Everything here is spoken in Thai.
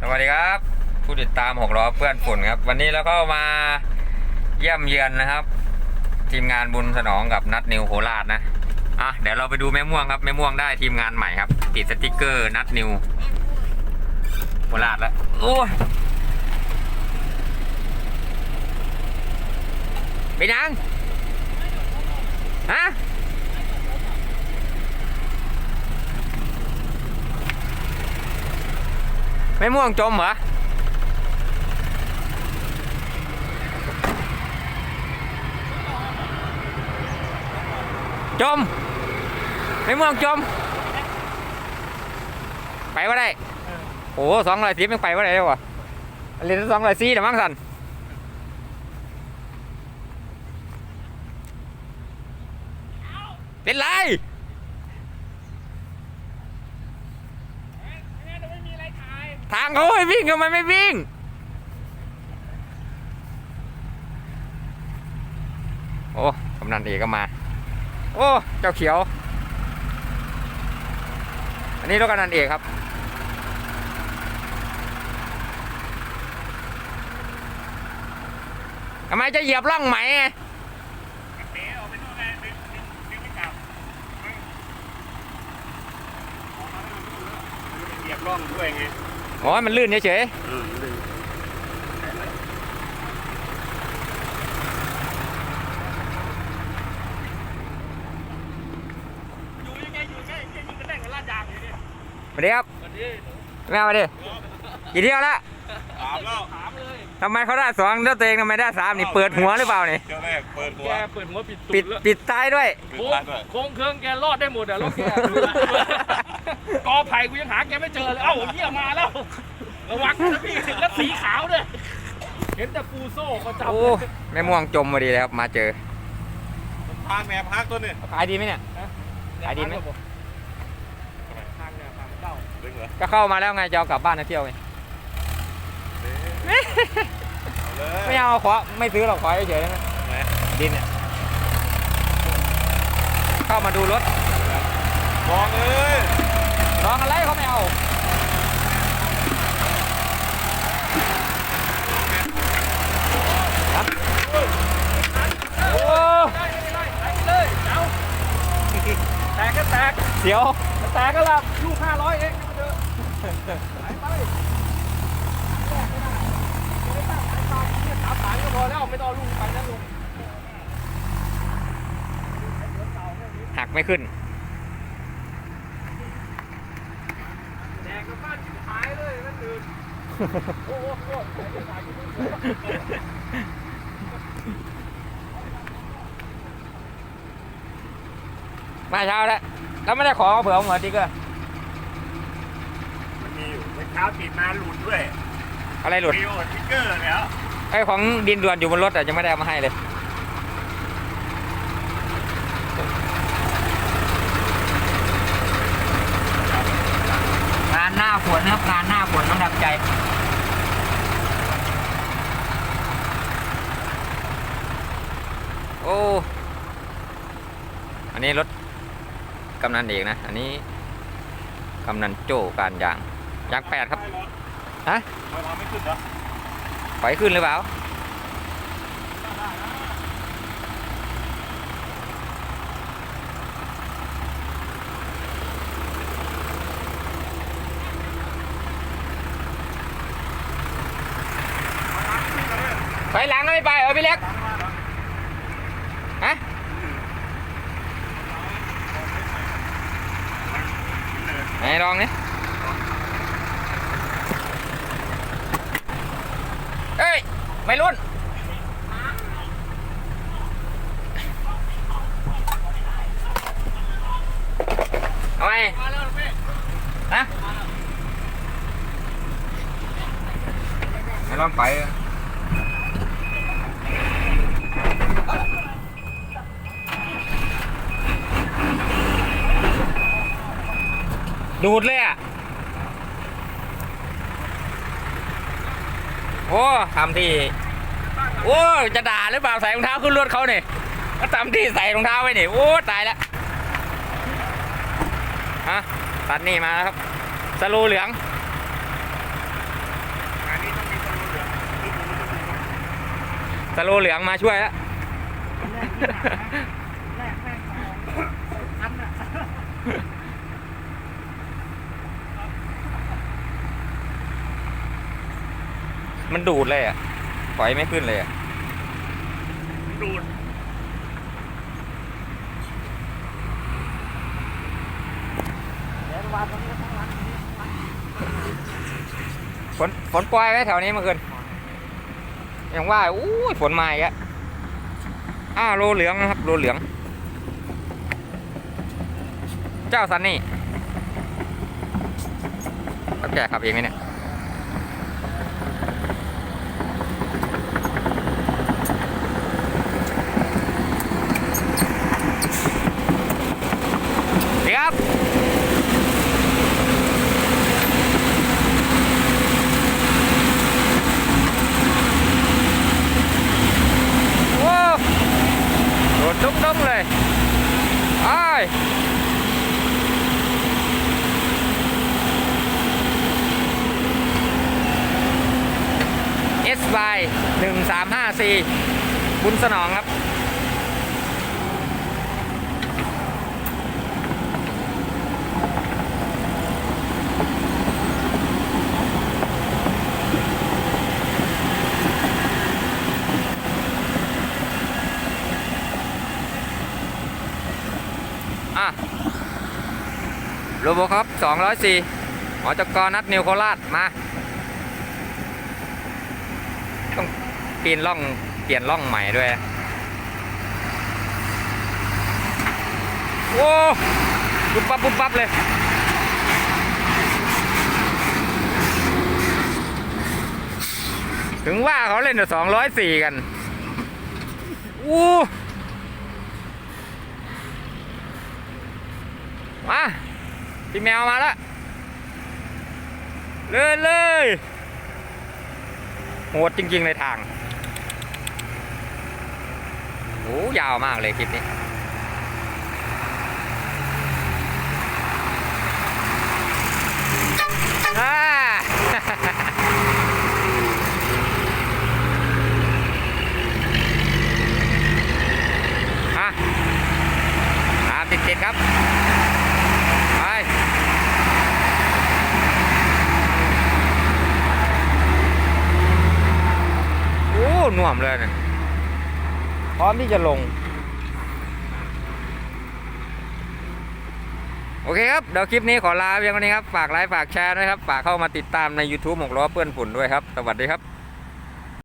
สวัสดีครับ ผู้ติดตามหกล้อเพื่อนฝุ่นครับ วันนี้เราก็มาเยี่ยมเยือนนะครับ ทีมงานบุญสนองกับนัดนิวโคราชนะอะเดี๋ยวเราไปดูแม่ม่วงครับแม่ม่วงได้ทีมงานใหม่ครับ ติดสติกเกอร์นัดนิวโคราชแล้วโอ้ยไปยังฮะ แม่ม่วงจมเหรอจม ไม่ม่วงจม ไปว่าได้โอ้สองร้อยสิบยังไปว่าได้เลยวะเรียนสองร้อยสี่แต่มั้งสันเป็นไร ทางเขาให้วิ่งทำไมไม่วิ่ง โอ้กำนันเอกก็มา โอ้ เจ้าเขียว อันนี้รถกำนันเอกครับทำไมจะเหยียบร่องไหมไงเหยียบร่องด้วยไง โอ้ยมันลื่นเฉยอืมดึงอยู่ยังไงอยู่ใกล้ใกล้ยิงกันได้กับลาดยางอยู่ดิๆสวัสดีครับวันนี้แม่มาดิกี่เที่ยวละ ถามแล้วถามเลยทำไมเขาได้สองแล้วตัวเองทำไมได้สามนี่เปิดหัวหรือเปล่านี่เจ้าแรกเปิดหัวแกเปิดหัวปิดตูปิดดแล้วปิดท้ายด้วย ปิดโค้งตาด้วยโค้งเครื่องแกรอดได้หมดอะรถแกกอไผ่กูยังหาแกไม่เจอเลยเอ้าเหี้ยมาแล้วระวังนะพี่แล้วสีขาวด้วยเห็นแต่ปูโซ่ประจำโอ้แม่ม่วงจมมาดีเลยครับมาเจอพางแหนบฮักตัวนี้ขายดีไหมเนี่ย ขายดีไหม ทางเนี่ยทางเก้าดึงเหรอก็เข้ามาแล้วไงจะเอากลับบ้านนะเที่ยวไง เอาเลย ไม่เอาขอไม่ซื้อหรอกขอเฉยๆนะไหนดินเนี่ยเข้ามาดูรถมองเลยลองอะไรเขาไม่เอาครับโอ้ได้ได้ได้เลยเอาแตกก็แตกเสียวแตกก็ละลูกห้าร้อยเองมาเถอะไปไปสามสายก็พอแล้วไม่ต้องลูกไปนะลุง หัก ไม่ขึ้นแดกกับบ้านหายเลยนั่นคือโอ้โหโคตรแดกกับบ้านมาเช้าแล้ว แล้วไม่ได้ขอเผื่อผมเหรอติ๊กเกอร์มันมีอยู่เมื่อเช้าติดมาหลุดด้วย อะไรหลุดฟิวสติ๊กเกอร์แล้วไอ้ของดินด่วนอยู่บนรถแต่ยังไม่ได้เอามาให้เลย งานห น้าฝนนะครับงานหน้าฝนต้องดับใจโอ้ อันนี้รถกำนันเอกนะ อันนี้กำนันโจการยางยางแปดครับ ฮะไม่ทำไม่ขึ้นเหรอปล่อยขึ้นหรือเปล่า ถอยหลังก็ไม่ไปเออพี่เล็กฮะไหนลองนี่เอ้ย ไม่รุ่นเอาไงฮะไม่ลองไป ดูดเลยอะ โอ้ทำที่ โอ้จะด่าหรือเปล่าใส่รองเท้าขึ้นรถเขาเนี่ยก็ทำที่ใส่รองเท้าไว้เนี่ยโอ้ตายแล้วฮะตัดนี่มาครับสลูเหลืองสลูเหลืองมาช่วยแล้ว มันดูดเลยอะปล่อยไม่ขึ้นเลยอะดูดเดี๋ยววางตรงนี้ทั้งวันฝนฝนปล่อยไว้แถวนี้เมื่อคืนอย่างว่าอู้ยฝนมาอีกอะอ้าวโลเหลืองนะครับโลเหลือง เจ้าซันนี่รับแกขับเองไหมเนี่ย ดีครับ โอ้โดดดุ้งๆเลยไอ้าย เอสไหนึ่งสามห้าสี่บุญสนองครับ อะโรโบครับ204หมอจกรนัดนิวโคราชมา ต้องเปลี่ยนล่องเปลี่ยนล่องใหม่ด้วยโอ้ปุ๊บปั๊บปุ๊บปั๊บเลยถึงว่าเขาเล่นแต่204กัน อู้มาพี่แมวมาแล้ว เลยเลย หดจริง ๆ เลยทางโอ้ยาวมากเลยคลิปนี้อ่า อะตามติดๆครับ ไป โอ้ หน่วมเลยนะพร้อมที่จะลง โอเคครับ เดี๋ยวคลิปนี้ขอลาเพียงเท่านี้ครับ ฝากไลค์ฝากแชร์ด้วยครับ ฝากเข้ามาติดตามใน YouTube หกล้อเปื้อนฝุ่นด้วยครับ สวัสดีครับ